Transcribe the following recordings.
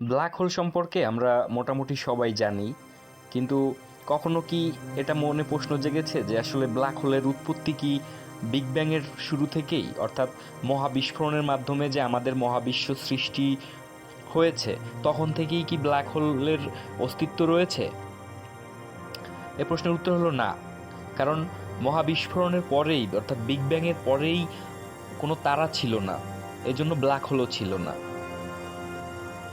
Black hole সম্পর্কে আমরা মোটামুটি সবাই জানি, কিন্তু কখনো কি এটা মনে প্রশ্ন জেগেছে যে আসলে ব্ল্যাক হোলের উৎপত্তি কি বিগ ব্যাংয়ের শুরু থেকেই? অর্থাৎ মহাবিস্ফোরণের মাধ্যমে যে আমাদের মহাবিশ্ব সৃষ্টি হয়েছে, তখন থেকেই কি ব্ল্যাক হোলের অস্তিত্ব রয়েছে? এ প্রশ্নের উত্তর হলো না। কারণ মহাবিস্ফোরণের পরেই, অর্থাৎ বিগ ব্যাংয়ের পরেই কোনো তারা ছিল না। এজন্য ব্ল্যাক হোলও ছিল না।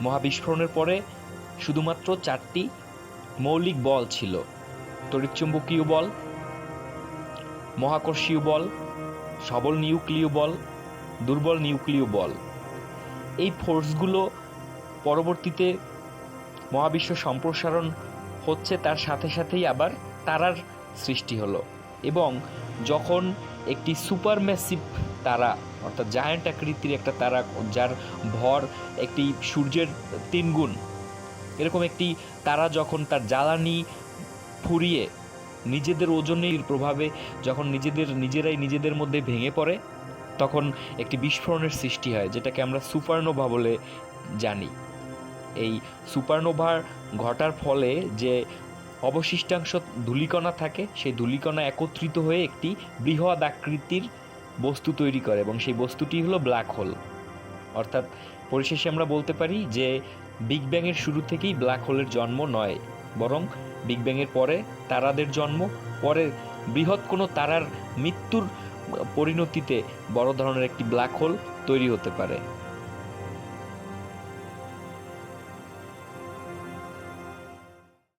মহাবিস্ফোরণের পরে শুধুমাত্র চারটি মৌলিক বল ছিল, তড়িৎচুম্বকীয় বল, মহাকর্ষীয় বল, সবল নিউক্লিয় বল, দুর্বল নিউক্লিয় বল। এই ফোর্সগুলো পরবর্তীতে মহাবিশ্ব সম্প্রসারণ হচ্ছে তার সাথে সাথেই আবার তারার সৃষ্টি হলো এবং যখন একটি সুপার ম্যাসিভ তারা অর্থাৎ জায়ান্ট আকৃতির একটা তারা, যার ভর একটি সূর্যের তিনগুণ। এরকম একটি তারা যখন তার জ্বালানি ফুরিয়ে নিজেদের ওজনের প্রভাবে যখন নিজেদের, নিজেরাই নিজেদের মধ্যে ভেঙে পড়ে, তখন একটি বিস্ফোরণের সৃষ্টি হয়, যেটাকে আমরা সুপারনোভা বলে জানি। এই সুপারনোভার ঘটার ফলে যে অবশিষ্টাংশ ধূলিকণা থাকে, সেই ধূলিকণা একত্রিত হয়ে একটি বৃহৎ আকৃতির বস্তু তৈরি করে এবং সেই বস্তুটি হলো ব্ল্যাক হোল অর্থাৎ পরিশেষে আমরা বলতে পারি যে বিগ ব্যাংয়ের শুরু থেকেই ব্ল্যাক হোলের জন্ম নয়, বরং বিগ ব্যাংয়ের পরে তারাদের জন্ম, পরে বৃহৎ কোনো তারার মৃত্যুর পরিণতিতে বড় ধরনের একটি ব্ল্যাক হোল তৈরি হতে পারে।